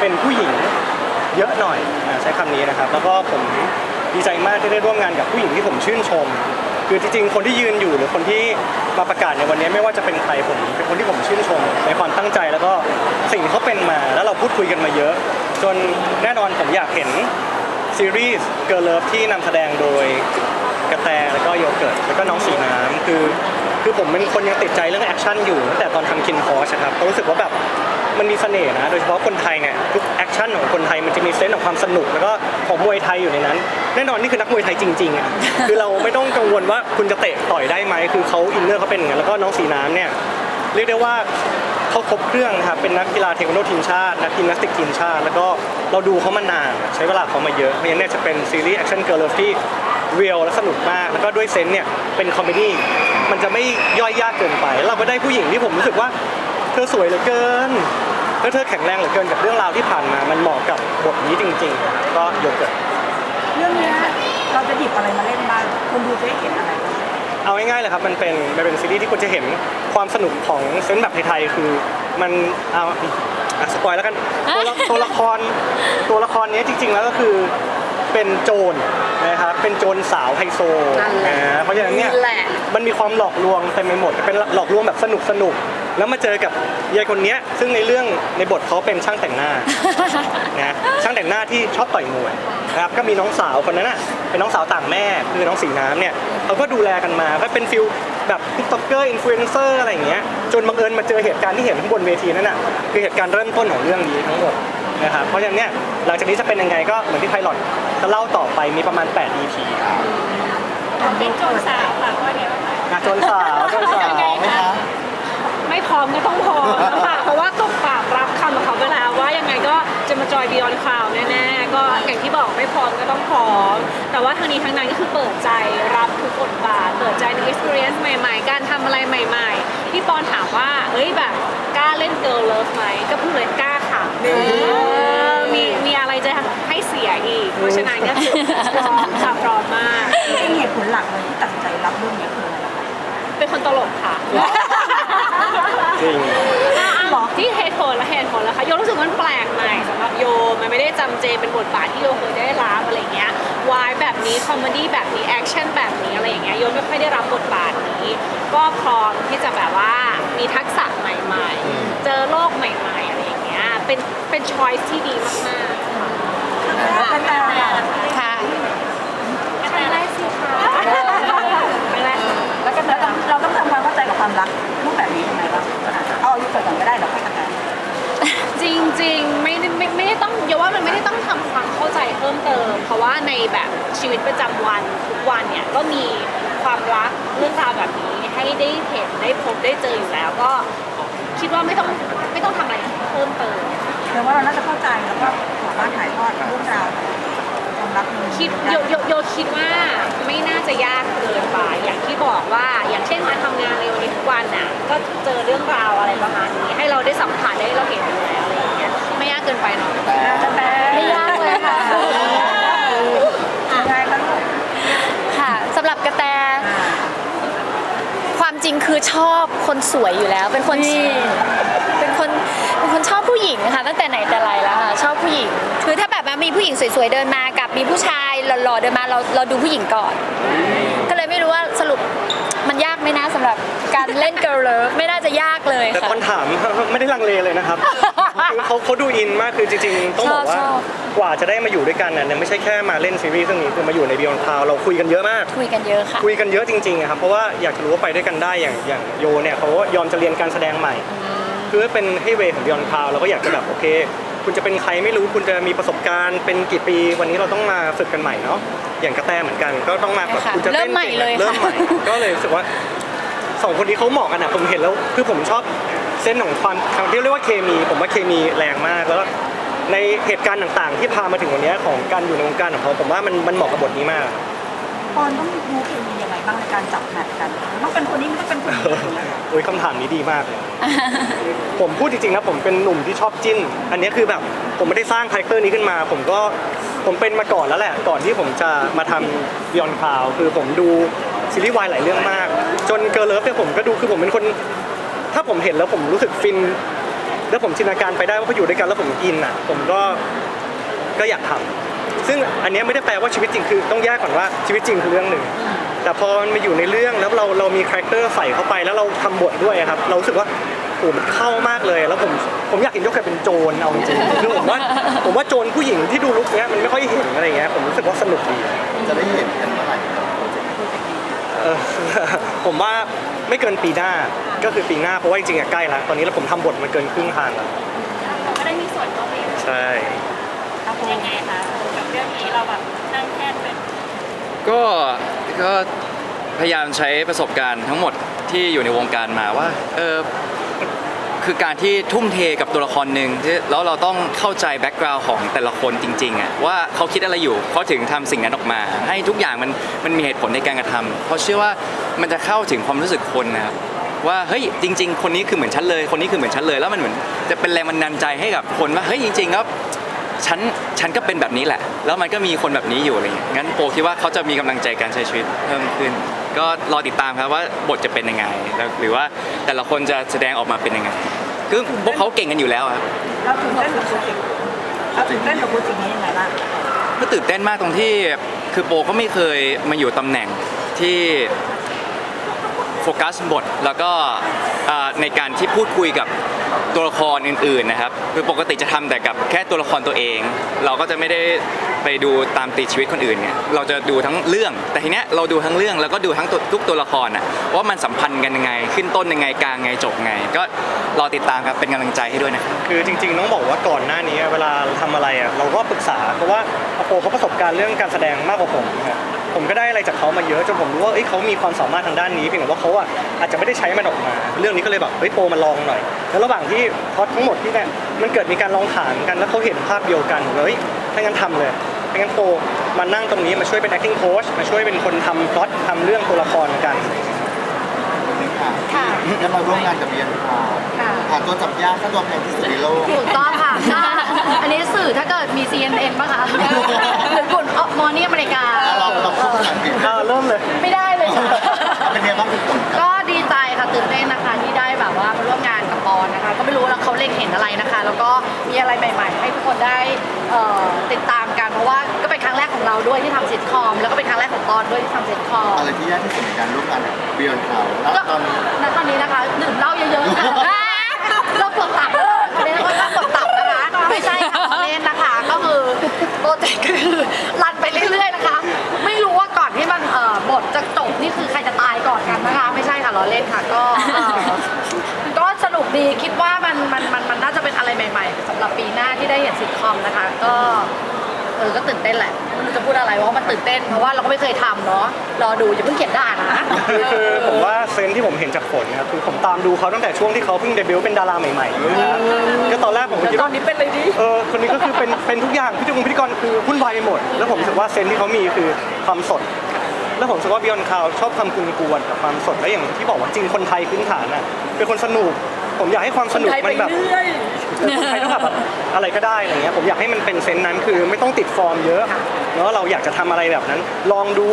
เป็นผู้หญิงเยอะหน่อยใช้คำนี้นะครับ แล้วก็ผมดีใจมากที่ได้ร่วมงานกับผู้หญิงที่ผมชื่นชม คือจริงๆคนที่ยืนอยู่หรือคนที่มาประกาศในวันนี้ไม่ว่าจะเป็นใครผมเป็นคนที่ผมชื่นชม ในความตั้งใจแล้วก็สิ่งที่เขาเป็นมาแล้วเราพูดคุยกันมาเยอะ จนแน่นอนผมอยากเห็นซีรีส์ Girl Love ที่นำแสดงโดยกระแตแล้วก็โยเกิร์ตแล้วก็น้องสีน้ำคือคือผมเป็นคนยังติดใจเรื่องแอคชั่นอยู่ตั้งแต่ตอนทำคินพอชครับก็รู้สึกว่าแบบ มันมีเสน่ห์นะ โดยเฉพาะคนไทยเนี่ยทุกแอคชั่นของคนไทยมันจะมีเซนส์ของความสนุกแล้วก็ของมวยไทยอยู่ในนั้น แน่นอนนี่คือนักมวยไทยจริงๆอะคือเราไม่ต้องกังวลว่าคุณจะเตะต่อยได้ไหมคือเขาอินเนอร์เขาเป็นอย่างนั้นแล้วก็น้องสีน้ำเนี่ยเรียกได้ว่าเขาครบเครื่องนะครับเป็นนักกีฬาเทควันโดทีมชาติ นักยิมนาสติกทีมชาติ แล้วก็เราดูเขามานานใช้เวลาเขามาเยอะเพราะฉะนั้นเนี่ยจะเป็นซีรีส์แอคชั่นเกิร์ลที่เรียลและสนุกมากแล้วก็ด้วยเซนส์เนี่ยเป็นคอมเมดี้มันจะไม่ย่อยยากเกินไปแล้วเราก็ได้ผู้หญิงที่ผมรู้สึกว่า เธอสวยเหลือเกินแล้วเธอแข็งแรงเหลือเกินกับเรื่องราวที่ผ่านมา มันเหมาะกับบทนี้จริง ๆ ก็โยเกิร์ตเรื่องเนี้ยเราจะหยิบอะไรมาเล่นบ้างคนดูจะได้เห็นอะไรบ้างเอาง่ายๆเลยครับ มันเป็นมันเป็นซีรีส์ที่คุณจะเห็นความสนุกของเซนส์แบบไทยๆคือมันเอาอะสปอยแล้วกันตัวละตัวละครตัวละครเนี้ยจริง ๆ แล้วก็คือเป็นโจรนะครับเป็นโจรสาวไฮโซนั่นแหละ อ่าเพราะฉะนั้นเนี่ย แหละ มันมีความหลอกลวงเต็มไปหมดเป็นหลอกลวงแบบสนุกสนุก แล้วมาเจอกับยายคนเนี้ยซึ่งในเรื่องในบทเขาเป็นช่างแต่งหน้า นะช่างแต่งหน้าที่ชอบต่อยมวยนะครับก็มีน้องสาวคนนั้นน่ะเป็นน้องสาวต่างแม่คือน้องสีน้ำเนี่ยเขาก็ดูแลกันมาก็เป็นฟิลแบบทิกต็อกเกอร์อินฟลูเอนเซอร์อะไรอย่างเงี้ยจนบังเอิญมาเจอเหตุการณ์ที่เห็นข้างบนเวทีนั่นน่ะคือเหตุการณ์เริ่มต้นของเรื่องนี้ทั้งหมดนะครับเพราะฉะนั้นเนี่ยหลังจากนี้จะเป็นยังไงก็เหมือนที่ไพลอตจะเล่าต่อไปมีประมาณ 8 EP เป็นโจรสาวค่ะว่าไงบ้างคะอะโจนสาวโจนสาวไหมคะไม่พ ร้อมก็ต้องพร้อมค่ะเพราะว่าตกปากรับคำของเขาไปแล้วว่ายังไงก็จะมาจอยบิออนคลาวแน่ๆก็อย่างที่บอกไม่พร้อมก็ต้องพร้อม แต่ว่าทางนี้ทางนั้นก็คือเปิดใจรับทุกบทบาทเปิดใจใน experience ใหม่ๆ การทำอะไรใหม่ๆพี่ปอนถามว่าเอ้ยแบบกล้าเล่น girl love ไหมก็พูดเลยกล้าค่ะเออมีมีอะไรจะให้เสียอีก เพราะฉะนั้นก็คือพร้อมค่ะพร้อมมากจริงๆเหตุผลหลักเลยที่ตัดสินใจรับเรื่องนี้คืออะไรคะเป็นคนตลกค่ะ จริงหรอที่เหตุผลและเหตุผลแล้วคะโยรู้สึกว่ามันแปลกใหม่สำหรับโยมันไม่ได้จำเจเป็นบทบาทที่โยเคยได้รับอะไรเงี้ยวายแบบนี้คอมเมดี้แบบนี้แอคชั่นแบบนี้อะไรอย่างเงี้ยโยไม่ค่อยได้รับบทบาทนี้ ก็พร้อมที่จะแบบว่ามีทักษะใหม่ๆเจอโลกใหม่ๆอะไรอย่างเงี้ยเป็นเป็นช้อยส์ที่ดีมากๆค่ะแล้วก็แต่ค่ะไปไล่สิคะไปไล่แล้วก็เราต้องเราต้องทำความเข้าใจกับความรักรูปแบบนี้ยังไงบ้าง เอาอายุเกิดก่อนก็ได้เราค่อยทำงานจริงๆไม่ได้ไม่ไม่ได้ต้องเยาว่ามันไม่ได้ต้องทำความเข้าใจเพิ่มเติม เพราะว่าในแบบชีวิตประจำวันทุกวันเนี่ยก็มีความรักเรื่องราวแบบนี้ให้ได้เห็นได้พบได้เจออยู่แล้วก็คิดว่าไม่ต้องไม่ต้องทำอะไรเพิ่มเติม แปลว่าเราน่าจะเข้าใจแล้วก็สามารถถ่ายทอดเรื่องราว ความรักนี้คิดโยโยโยคิดว่าไม่น่าจะยากเกินไปอย่างที่บอกว่าอย่างเช่นมาทำงานในวันนี้ทุกวันน่ะก็เจอเรื่องราวอะไรประมาณนี้ให้เราได้สัมผัสได้เราเห็นอยู่แล้วอะไรอย่างเงี้ยไม่ยากเกินไปเนาะแต่ไม่ยากเลยค่ะ ยังไงคะลูกค่ะสำหรับกระแต ความจริงคือชอบคนสวยอยู่แล้ว เป็นคนเป็นคนเป็นคนชอบผู้หญิงค่ะตั้งแต่ไหนแต่ไรแล้วค่ะชอบผู้หญิง คือถ้าแบบว่ามีผู้หญิงสวยๆเดินมากับมีผู้ชาย หล่อๆเดินมาเราเราดูผู้หญิงก่อน ก็เลยไม่รู้ว่าสรุปมันยากไหมนะสำหรับการเล่น girl love ไม่น่าจะยากเลยแต่ค่ะตอนถาม ไม่ได้ลังเลเลยนะครับ คือเขาเขาดูอินมากคือจริงๆ ต้องบอกว่าชอบชอบ กว่าจะได้มาอยู่ด้วยกันเนี่ยไม่ใช่แค่มาเล่นซีรีส์เรื่องนี้คือมาอยู่ใน Beyond Cloud เราคุยกันเยอะมาก คุยกันเยอะค่ะ คุยกันเยอะจริงๆอะครับเพราะว่าอยากจะรู้ว่าไปด้วยกันได้อย่างอย่างโยเนี่ยเขายอมจะเรียนการแสดงใหม่ คือเป็นให้เวของ Beyond Cloud เราก็อยากจะแบบโอเค คุณจะเป็นใครไม่รู้คุณจะมีประสบการณ์เป็นกี่ปี วันนี้เราต้องมาฝึกกันใหม่เนาะอย่างกระแตเหมือนกัน ก็ต้องมาแบบใช่ค่ะคุณจะเริ่เต้นมใหม่ก่งเลยค่ะเริ่มใหม่ก็เลยรู้สึกว่าสองคนนี้เขาเหมาะกันอะผมเห็นแล้วคือผมชอบเส้นของความที่เรียกว่าเคมี ผมว่าเคมีแรงมากแล้วก็ในเหตุการณ์ต่างๆ ที่พามาถึงวันนี้ของการอยู่ในวงการของเขาผมว่ามันมันเหมาะกับบทนี้มาก ปอนต้องดูเคมียังไงบ้างในการจับแมทกันต้องเป็นคนนี้ไม่ต้องเป็นคนนี้อย่างเงี้ยโอ้ยคำถามนี้ดีมากเลย ผมพูดจริงๆนะผมเป็นหนุ่มที่ชอบจิ้น อันนี้คือแบบผมไม่ได้สร้างคาแรคเตอร์นี้ขึ้นมา ผมก็ผมเป็นมาก่อนแล้วแหละ ก่อนที่ผมจะมาทำ Beyond Cloud คือผมดูซีรีส์วายหลายเรื่องมาก จนเกิร์ลเลิฟเนี่ยผมก็ดูคือผมเป็นคน ถ้าผมเห็นแล้วผมรู้สึกฟิน แล้วผมจินตนาการไปได้ว่าพออยู่ด้วยกันแล้วผมอินอะ ผมก็ก็อยากทำ ซึ่งอันเนี้ยไม่ได้แปลว่าชีวิตจริงคือต้องแยกก่อนว่าชีวิตจริงคือเรื่องหนึ่ง แต่พอมันมาอยู่ในเรื่องแล้วเราเรามีคาแรคเตอร์ใส่เข้าไปแล้วเราทำบทด้วยอะครับ เรารู้สึกว่าโอ้มันเข้ามากเลย แล้วผมผมอยากเห็นยกใครเป็นโจรเอาจริงๆคือผมว่าผมว่าโจรผู้หญิงที่ดูลุคเนี้ยมันไม่ค่อยเห็นอะไรเงี้ยผมรู้สึกว่าสนุกดี จะได้เห็นกันเมื่อไหร่เออ ผมว่าไม่เกินปีหน้าก็คือปีหน้าเพราะว่าจริงๆอะใกล้แล้วตอนนี้แล้วผมทำบทมาเกินครึ่งทางแล้วก็ได้มีส่วนเข้าไปใช่ ยังไงคะกับ เรื่องนี้เราแบบนั่งแท่เป็นก็ก็พยายามใช้ประสบการณ์ทั้งหมดที่อยู่ในวงการมาว่าเออคือการที่ทุ่มเทกับตัวละครหนึ่งที่แล้วเราต้องเข้าใจแบ็กกราวน์ของแต่ละคนจริงๆอะว่าเขาคิดอะไรอยู่เขาถึงทำสิ่งนั้นออกมา ให้ทุกอย่างมันมันมีเหตุผลในการกระทำเพราะเชื่อว่ามันจะเข้าถึงความรู้สึกคนนะครับว่าเฮ้ยจริง ๆ คนนี้คือเหมือนฉันเลย คนนี้คือเหมือนฉันเลย แล้วมันเหมือนจะเป็นแรงบันดาลใจให้กับคนว่าเฮ้ยจริงๆแล้ว ฉันฉันก็เป็นแบบนี้แหละ แล้วมันก็มีคนแบบนี้อยู่อะไรเงี้ยงั้นโปคิดว่าเขาจะมีกำลังใจการใช้ชีวิตเพิ่มขึ้น ก็รอติดตามครับว่าบทจะเป็นยังไงแล้วหรือว่าแต่ละคนจะแสดงออกมาเป็นยังไง คือพวกเขาเก่งกันอยู่แล้วครับ เราตื่นเต้นกับโปรเจกต์เราตื่นเต้นกับโปรเจกต์นี้ยังไงบ้างก็ตื่นเต้นมากตรงที่คือโปก็ไม่เคยมาอยู่ตำแหน่งที่โฟกัสบทแล้วก็อ่าในการที่พูดคุยกับ ตัวละครอื่นๆนะครับคือปกติจะทำแต่กับแค่ตัวละครตัวเอง เราก็จะไม่ได้ ไปดูตามติดชีวิตคนอื่นเนี่ยเราจะดูทั้งเรื่อง แต่ทีเนี้ยเราดูทั้งเรื่องแล้วก็ดูทั้งตัวทุกตัวละครอะว่ามันสัมพันธ์กันยังไง ขึ้นต้นยังไงกลางไงจบไง ก็รอติดตามครับเป็นกำลังใจให้ด้วยนะครับ คือจริงๆต้องบอกว่าก่อนหน้านี้เวลาทำอะไรอะเราก็ปรึกษาเพราะว่าอโปเขาประสบการณ์เรื่องการแสดงมากกว่าผมนะครับผมก็ได้อะไรจากเขามาเยอะจนผมรู้ว่าเอ้ยเขามีความสามารถทางด้านนี้เพียงแต่ว่าเขาอะอาจจะไม่ได้ใช้มันออกมา เรื่องนี้ก็เลยแบบเฮ้ยโปมาลองหน่อย แล้วระหว่างที่พอตทั้งหมดที่เนี่ยมันเกิดมีการลองถามกันแล้วเขาเห็นภาพเดียวกันผมเลยเฮ้ยถ้างั้นทำเลย ถ้างั้นโปมานั่งตรงนี้มาช่วยเป็น acting coach มาช่วยเป็นคนทำพล็อตทำเรื่องตัวละครกันนี่ค่ะค่ะได้มาร่วมงานกับเบียนพาค่ะหาตัวจับยากค่าตัวแพงที่สุดในโลก ถูกต้องค่ะก็อันนี้สื่อถ้าเกิดมี CNN ป่ะคะหรือกลุ่มมอนี่อเมริกา เราเราพูดภาษาอังกฤษอ่าเริ่มเลย ไม่ได้เลยค่ะ เป็นไงบ้างคุณฝนครับก็ดีใจค่ะตื่นเต้นนะคะที่ได้ ปอนนะคะ ก็ไม่รู้แล้วเขาเล็งเห็นอะไรนะคะ แล้วก็มีอะไรใหม่ๆ ให้ทุกคนได้เอ่อติดตามกันเพราะว่าก็เป็นครั้งแรกของเราด้วยที่ทำซิทคอมแล้วก็เป็นครั้งแรกของปอนด้วยที่ทำซิทคอมอะไรที่ยากที่สุดในการร่วมงานกับเบียนพาแล้วตอนนี้ณตอนนี้นะคะดื่มเหล้าเยอะๆค่ะเราปวดตับเล่นว่าปวดตับนะคะไม่ใช่ค่ะเล่นนะคะก็คือโปรเจกต์คือรันไปเรื่อยๆนะคะ ไม่รู้ว่าก่อนที่มันเอ่อบทจะจบนี่คือใครจะตายก่อนกันนะคะ ไม่ใช่ค่ะล้อเล่นค่ะก็เอ่อก็ส นุกดีคิดว่ามันมันมันมันน่าจะเป็นอะไรใหม่ๆสำหรับปีหน้าที่ได้เห็นซิทคอมนะคะ ก็เออก็ตื่นเต้นแหละไม่รู้จะพูดอะไรเพราะว่ามันตื่นเต้นเพราะว่าเราก็ไม่เคยทำเนาะรอดูอย่าเพิ่งเขียนด่านะ คือคือผมว่าเซนส์ที่ผมเห็นจากฝนนะครับคือผมตามดูเขาตั้งแต่ช่วงที่เขาเพิ่งเดบิวต์เป็นดาราใหม่ๆนะครับก็ตอนแรกผมก็คิดตอว่านนี้เป็นเลยดิ เออคนนี้ก็คือเป็นเป็นทุกอย่างพิธีกรพิธีกรคือวุ่นวายไปหมด แล้วผมรู้สึกว่าเซนส์ที่เขามีคือความสด แล้วผมรู้สึกว่าบิออนคาวชอบความกุนกวนกับความสดและอย่างที่บอกว่าจริงคนไทยพื้นฐานน่ะเป็นคนสนุก ผมอยากให้ความสนุกมันแบบเออคนไทยต้องแบบอะไรก็ได้อะไรเงี้ยผมอยากให้มันเป็นเซนส์นั้นคือไม่ต้องติดฟอร์มเยอะเนาะเราอยากจะทำอะไรแบบนั้น ลองดู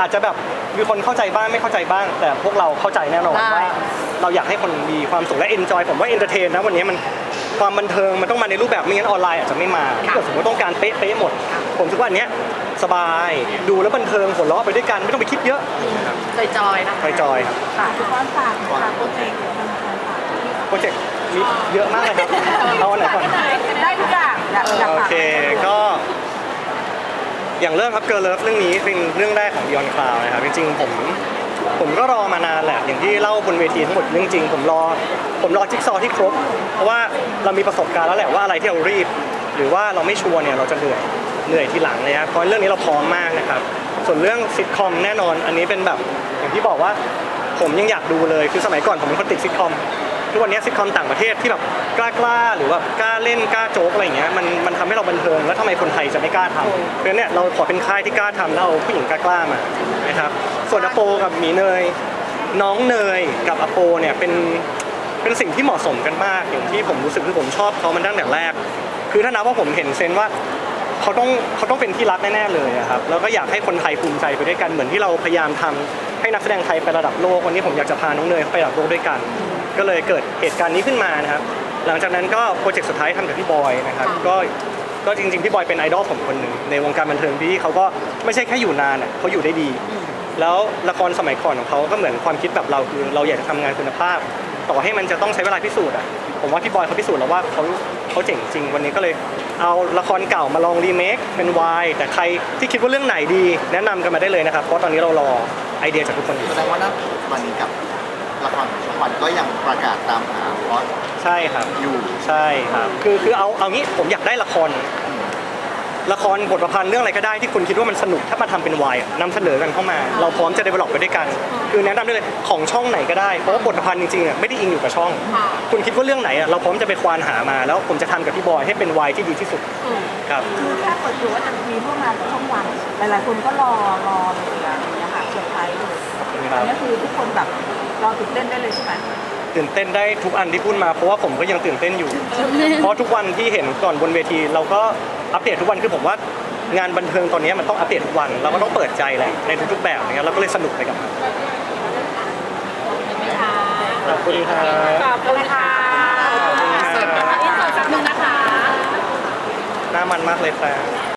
อาจจะแบบมีคนเข้าใจบ้างไม่เข้าใจบ้าง แต่พวกเราเข้าใจแน่นอนได้ ว่าเราอยากให้คนมีความสุขและเอนจอยผมว่าเอนเตอร์เทนนะวันนี้มันความบันเทิงมันต้องมาในรูปแบบไม่งั้นออนไลน์อาจจะไม่มาถ้าเกิดสมมติต้องการเป๊ะๆหมด ผมคิดว่าอันเนี้ยสบายดูแล้วบันเทิงหัวเราะไปด้วยกันไม่ต้องไปคิดเยอะจอยๆนะคะจอยๆครับ ค่ะคือก้อนฝากฝากโปรเจกต์ทำการฝาก โปรเจกต์มีเยอะมากเลยครับเอาอันไหนก่อน ได้ทุกอย่างอยากอยากโอฝากเค ก็ อย่างเรื่องครับเกิร์ลเลิฟเรื่องนี้เป็นเรื่องแรกของ Beyond Cloud นะครับ จริงๆ ผมผมก็รอมานานแหละ อย่างที่เล่าบนเวทีทั้งหมดเรื่องจริง ผมรอ ผมรอจิ๊กซอว์ที่ครบ เพราะว่าเรามีประสบการณ์แล้วแหละว่าอะไรที่เรารีบ หรือว่าเราไม่ชัวร์เนี่ยเราจะเหนื่อยเหนื่อยทีหลังเลยครับเพราะเรื่องนี้เราพร้อมมากนะครับ ส่วนเรื่องซิทคอมแน่นอน อันนี้เป็นแบบอย่างที่บอกว่า ผมยังอยากดูเลยคือสมัยก่อนผมเป็นคนติดซิทคอม ทุกวันนี้ซิทคอมต่างประเทศที่แบบกล้าๆหรือแบบกล้าเล่นกล้าโจ๊กอะไรอย่างเงี้ยมันมันทำให้เราบันเทิงแล้วทำไมคนไทยจะไม่กล้าทำเพราะฉะนั้นเนี่ยเราขอเป็นค่ายที่กล้าทำแล้วเอาผู้หญิงกล้าๆมานะครับส่วนอโปกับหมีเนย น้องเนยกับอโปเนี่ยเป็นเป็นสิ่งที่เหมาะสมกันมากอย่างที่ผมรู้สึกคือผมชอบเขามันตั้งแต่แรก คือถ้านับว่าผมเห็นเซนว่าเขาต้องเขาต้องเป็นที่รักแน่ๆเลยอะครับแล้วก็อยากให้คนไทยภูมิใจไปด้วยกันเหมือนที่เราพยายามทำให้นักแสดงไทยไประดับโลกวันนี้ผมอยากจะพาน้องเนยไประดับโลกด้วยกัน ก็เลยเกิดเหตุการณ์นี้ขึ้นมานะครับ หลังจากนั้นก็โปรเจกต์สุดท้ายทำกับพี่บอยนะครับ ก็ก็จริงๆพี่บอยเป็นไอดอลผมคนหนึ่งในวงการบันเทิงที่เขาก็ไม่ใช่แค่อยู่นานอะเขาอยู่ได้ดี แล้วละครสมัยก่อนของเขาก็เหมือนความคิดแบบเราคือเราอยากจะทำงานคุณภาพ ต่อให้มันจะต้องใช้เวลาพิสูจน์อะผมว่าพี่บอยเขาพิสูจน์แล้วว่าเขาเขาเจ๋งจริงวันนี้ก็เลยเอาละครเก่ามาลองรีเมคเป็นวายแต่ใครที่คิดว่าเรื่องไหนดี แนะนำกันมาได้เลยนะครับเพราะตอนนี้เรารอไอเดียจากทุกคนอยู่ แสดงว่าณวันนี้กับ ละครของช่องวันก็ยังประกาศตามหาเพราะใช่ครับ อยู่ใช่ครับ คือคือเอาเอางี้ผมอยากได้ละคร ละครบทประพันธ์เรื่องอะไรก็ได้ที่คุณคิดว่ามันสนุกถ้ามาทำเป็นวายอะนำเสนอกันเข้ามา เราพร้อมจะ develop ไปด้วยกัน คือแนะนำได้เลยของช่องไหนก็ได้เพราะว่าบทประพันธ์จริงๆอะไม่ได้อิงอยู่กับช่องคุณคิดว่าเรื่องไหนอะเราพร้อมจะไปควานหามา แล้วผมจะทำกับพี่บอยให้เป็นวายที่ดีที่สุดครับ คือแค่เปิดตัวว่าจะมีร่วมงานกับช่องวันหลายๆคนก็รอรอเลยอะอย่างเงี้ยค่ะเซอร์ไพรส์เลยครัอับนนี้คือทุกคนแบบ รอตื่นเต้นได้เลยใช่ไหมตื่นเต้นได้ทุกอันที่พูดมาเพราะว่าผมก็ยังตื่นเต้นอยู่ เพราะทุกวันที่เห็นก่อนบนเวที เราก็อัปเดตทุกวันคือผมว่างานบันเทิงตอนนี้มันต้องอัปเดตทุกวัน เราก็ต้องเปิดใจแหละในทุกๆแบบอย่างเงี้ยเราก็เลยสนุกไปกับมันขอบคุณครับขอบคุณค่ะขอบคุณครับอินเสิร์ตแป๊บนึงนะคะ หน้ามันมากเลยครับ